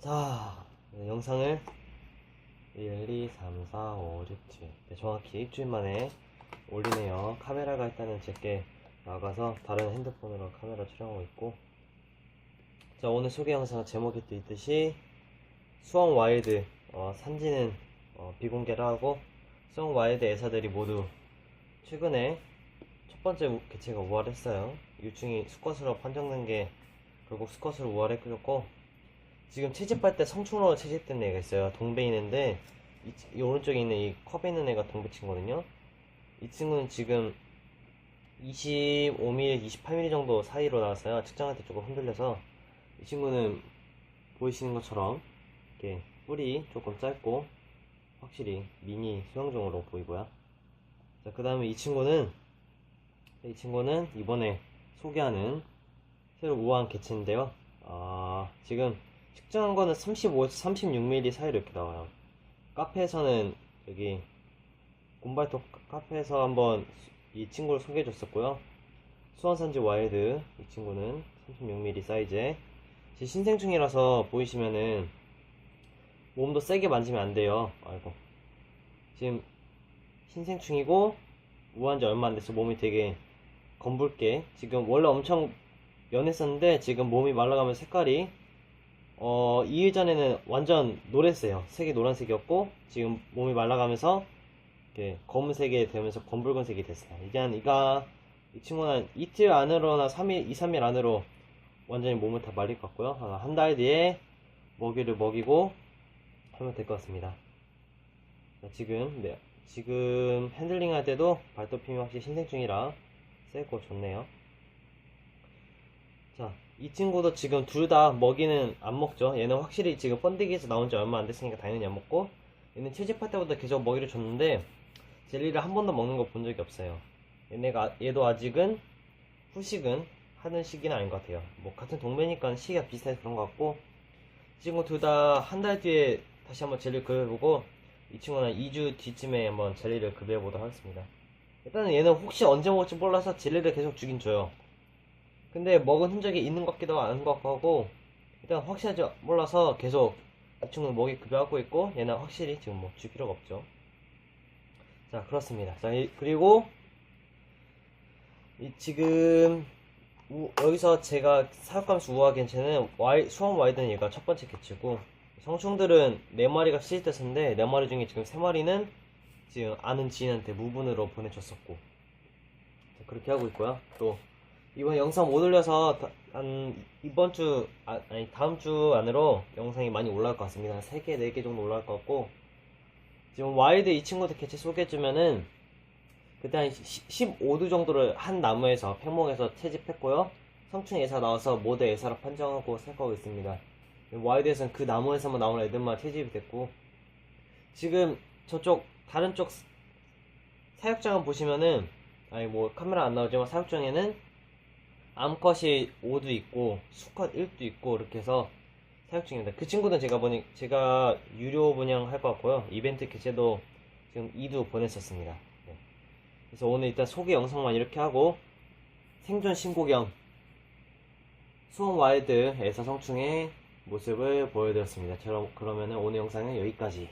자, 네, 영상을 1, 2, 3, 4, 5, 6, 7. 네, 정확히 일주일 만에 올리네요. 카메라가 일단은 제게 나가서 다른 핸드폰으로 카메라 촬영하고 있고. 자, 오늘 소개 영상 제목에 또 있듯이 수원 와일드, 어, 산지는 어, 비공개를 하고 수원 와일드 애사들이 모두 최근에 첫 번째 우- 개체가 우월했어요. 유충이 수컷으로 판정된 게 결국 수컷으로 우월했고 지금 채집할 때 성충으로 채집된 애가 있어요. 동배 있는데 이, 치- 이 오른쪽에 있는 이 컵에 있는 애가 동배 친구거든요. 이 친구는 지금 25mm, 28mm 정도 사이로 나왔어요. 측정할 때 조금 흔들려서 이 친구는 보이시는 것처럼 이렇게 뿔이 조금 짧고 확실히 미니 수영종으로 보이고요. 자, 그 다음에 이 친구는 이 친구는 이번에 소개하는 새로 우아한 개체인데요. 아, 지금 측정한 거는 35, 36mm 사이로 이렇게 나와요. 카페에서는 여기 곰발톱 카페에서 한번 이 친구를 소개해 줬었고요. 수원산지 와일드 이 친구는 36mm 사이즈에 제 신생충이라서 보이시면은 몸도 세게 만지면 안 돼요. 아이고. 지금 신생충이고 우한 지 얼마 안 돼서 몸이 되게 검붉게 지금 원래 엄청 연했었는데 지금 몸이 말라가면 색깔이 어 2일 전에는 완전 노랬어요. 색이 노란색이었고 지금 몸이 말라가면서 이렇게 검은색이 되면서 검붉은색이 됐어요. 이게 한 이가 이 친구는 한 이틀 안으로나 3일 2, 3일 안으로 완전히 몸을 다 말릴 것 같고요. 한 달 뒤에 먹이를 먹이고 하면 될 것 같습니다. 자, 지금 네, 지금 핸들링 할 때도 발톱힘이 확실히 신생충이라 세고 좋네요. 자, 이 친구도 지금 둘 다 먹이는 안 먹죠. 얘는 확실히 지금 번데기에서 나온 지 얼마 안 됐으니까 당연히 안 먹고 얘는 채집할 때부터 계속 먹이를 줬는데 젤리를 한 번도 먹는 거 본 적이 없어요. 얘네가 얘도 아직은 후식은 하는 시기는 아닌 것 같아요. 뭐 같은 동매니까 시기가 비슷해서 그런 것 같고 이 친구 둘 다 한 달 뒤에 다시 한번 젤리 급여보고 이 친구는 2주 뒤쯤에 한번 젤리를 급여보도록 하겠습니다. 일단은 얘는 혹시 언제 먹을지 몰라서 젤리를 계속 주긴 줘요. 근데 먹은 흔적이 있는 것 같기도 않은 것 같고 일단 확실하지 몰라서 계속 이 친구는 먹이 급여하고 있고 얘는 확실히 지금 뭐 줄 필요가 없죠. 자 그렇습니다. 자 이- 그리고 이 지금 우- 여기서 제가 사육감수 우아 개체는 와이, 수원 와이드는 얘가 첫 번째 개체고 성충들은 네 마리가 시집됐었는데 네 마리 중에 지금 세 마리는 지금 아는 지인한테 무분으로 보내줬었고 자, 그렇게 하고 있고요. 또 이번 영상 못 올려서 다- 한 이번 주 아, 니 다음 주 안으로 영상이 많이 올라올 것 같습니다. 한 3개, 4개 정도 올라올 것 같고 지금 와이드 이 친구들 개체 소개해주면은 그때 한 15두 정도를 한 나무에서 팽목에서 채집했고요. 성충 예사 나와서 모두 예사로 판정하고 살거고 있습니다. 와이드에서는 그 나무에서만 나오는 애들만 채집이 됐고 지금 저쪽 다른 쪽 사육장을 보시면은 아니 뭐 카메라 안 나오지만 사육장에는 암컷이 5도 있고 수컷 1도 있고 이렇게 해서 사육 중입니다. 그 친구는 제가 보니 제가 유료 분양할 것 같고요. 이벤트 개체도 지금 2도 보냈었습니다. 네. 그래서 오늘 일단 소개 영상만 이렇게 하고 생존 신고경 수원 와일드에서 성충의 모습을 보여드렸습니다. 그럼- 그러면은 오늘 영상은 여기까지.